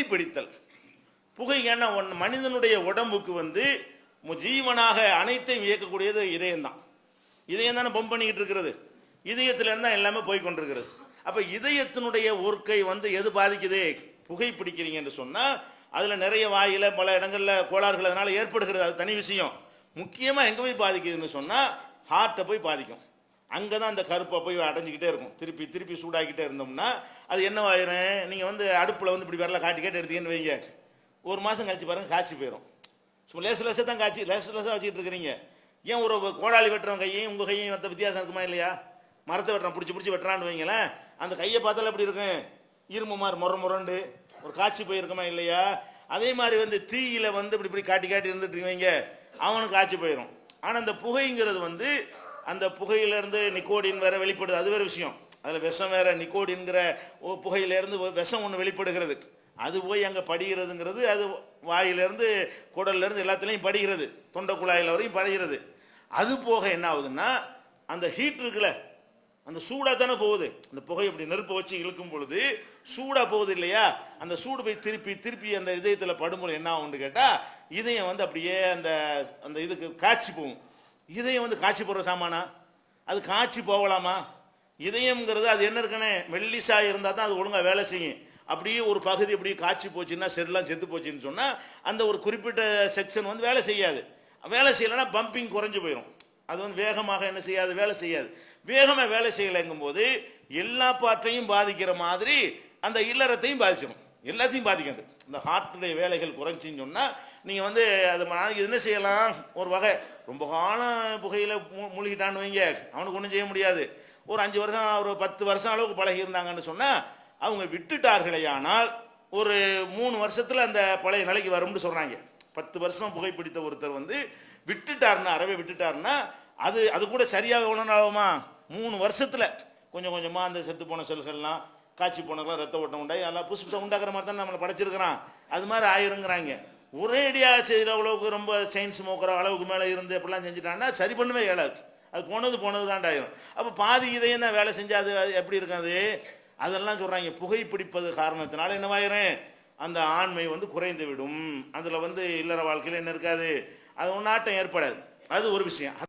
புகைப்பிடித்தல் புகை ஏன்னா ஒன் மனிதனுடைய உடம்புக்கு வந்து ஜீவனாக அனைத்தையும் இயக்கக்கூடியது இதயம் தான் இதயம் தானே பம்ப் பண்ணிக்கிட்டு இருக்கிறது. இதயத்துல தான் எல்லாமே போய் கொண்டிருக்கிறது. அப்போ இதயத்தினுடைய ஒர்க்கை வந்து எது பாதிக்குது? புகை பிடிக்கிறீங்கன்னு சொன்னால் அதில் நிறைய வாயில பல இடங்களில் கோளாறுகள் அதனால் ஏற்படுகிறது. அது தனி விஷயம். முக்கியமாக எங்க போய் பாதிக்குதுன்னு சொன்னால் ஹார்ட்டை போய் பாதிக்கும். அங்கே தான் அந்த கருப்பை போய் அடைஞ்சிக்கிட்டே இருக்கும். திருப்பி திருப்பி சூடாக்கிட்டே இருந்தோம்னா அது என்னவாயிரும் நீங்கள் வந்து அடுப்பில் வந்து இப்படி வரல காட்டி கேட்டு எடுத்தீங்கன்னு வைங்க. ஒரு மாதம் கழிச்சு பாருங்க காய்ச்சி போயிடும் சும்மா லேசு லேசாக தான் காய்ச்சி லேசு லேசாக வச்சுக்கிட்டு இருக்கிறீங்க. ஏன் ஒரு கோடாளி வெட்டுறவங்க கையையும் உங்கள் கையும் மற்ற வித்தியாசம் இருக்குமா இல்லையா? மரத்தை வெட்டுறான் பிடிச்சி பிடிச்சி வெட்டுறான்னு வைங்களேன். அந்த கையை பார்த்தாலும் எப்படி இருக்கும்? இரும்பு மாதிரி முற முரண்டு ஒரு காய்ச்சி போயிருக்குமா இல்லையா? அதே மாதிரி வந்து தீயில வந்து இப்படி இப்படி காட்டி காட்டி இருந்துட்டு இருக்கீங்க. அவனுக்கு காய்ச்சி போயிடும் ஆனால் அந்த புகைங்கிறது வந்து அந்த புகையிலேருந்து நிக்கோடின் வேற வெளிப்படுது. அது வேற விஷயம். அதில் விஷம் வேற நிக்கோடின்கிற ஓ புகையிலேருந்து விஷம் ஒன்று வெளிப்படுகிறது. அது போய் அங்கே படிகிறதுங்கிறது அது வாயிலிருந்து குடல்லேருந்து எல்லாத்துலேயும் படிகிறது. தொண்டை குழாயில் வரையும் படுகிறது. அது போக என்ன ஆகுதுன்னா அந்த ஹீட் இருக்குல்ல அந்த சூடாக தானே போகுது. அந்த புகை இப்படி நெருப்பை வச்சு இழுக்கும் பொழுது சூடாக போகுது இல்லையா? அந்த சூடு போய் திருப்பி திருப்பி அந்த இதயத்தில் படும்போது என்ன ஆகும்னு கேட்டால் இதயம் வந்து அப்படியே அந்த அந்த இதுக்கு காய்ச்சி போகும். இதயம் வந்து காய்ச்சி போடுற சாமானா? அது காய்ச்சி போகலாமா? இதயம்ங்கிறது அது என்ன இருக்குன்னு மெல்லிசா இருந்தால் தான் அது ஒழுங்காக வேலை செய்யும். அப்படியே ஒரு பகுதி அப்படியே காய்ச்சி போச்சுன்னா செல்லாம் செத்து போச்சுன்னு சொன்னால் அந்த ஒரு குறிப்பிட்ட செக்ஷன் வந்து வேலை செய்யாது. வேலை செய்யலைன்னா பம்பிங் குறைஞ்சு போயிடும் அது வந்து வேகமாக என்ன செய்யாது? வேலை செய்யாது. வேகமாக வேலை செய்யலைங்கும் போது எல்லா பாட்டையும் பாதிக்கிற மாதிரி அந்த இல்லறத்தையும் பாதிச்சிடும் எல்லாத்தையும் பாதிக்காது இந்த ஹார்ட்டுடைய வேலைகள் குறைஞ்சின்னு சொன்னால் நீங்கள் வந்து அது நாளைக்கு என்ன செய்யலாம்? ஒரு வகை. ரொம்ப காலம் புகையில் மூழ்கிட்டான்னு வைங்க. அவனுக்கு ஒன்றும் செய்ய முடியாது. ஒரு அஞ்சு வருஷம் ஒரு பத்து வருஷம் அளவுக்கு பழகி இருந்தாங்கன்னு சொன்னால் அவங்க விட்டுட்டார்களே ஆனால் ஒரு மூணு வருஷத்தில் அந்த பழைய நிலைக்கு வரும்னு சொல்கிறாங்க பத்து வருஷம் புகைப்பிடித்த ஒருத்தர் வந்து விட்டுட்டாருன்னா அறவே விட்டுட்டாருன்னா அது அது கூட சரியாக எவ்வளோ மூணு வருஷத்தில் கொஞ்சம் கொஞ்சமாக அந்த செத்து போன செல்கள்லாம் காய்ச்சி போனவங்களாம் ரத்த ஓட்டம் உண்டாகி எல்லாம் புதுசு உண்டாக்குற மாதிரி தான் நம்மளை படைச்சிருக்கிறான். அது மாதிரி ஆயிருங்கிறாங்க. ஒரேடியாக செய்கிற அளவுக்கு ரொம்ப செயின் ஸ்மோக்கிற அளவுக்கு மேலே இருந்து எப்படிலாம் செஞ்சுட்டான்னா சரி பண்ணவே இயலாது. அது போனது போனது தாண்டாயிரும் அப்போ பாதி இதையும் தான் வேலை செஞ்சால் அது எப்படி இருக்காது? அதெல்லாம் சொல்கிறாங்க புகைப்பிடிப்பது காரணத்தினால என்னவாயிரும்? அந்த ஆண்மை வந்து குறைந்து விடும் அதில் வந்து இல்லற வாழ்க்கையில் என்ன இருக்காது? அது ஒன்றாட்டம் ஏற்படாது. அது ஒரு விஷயம்.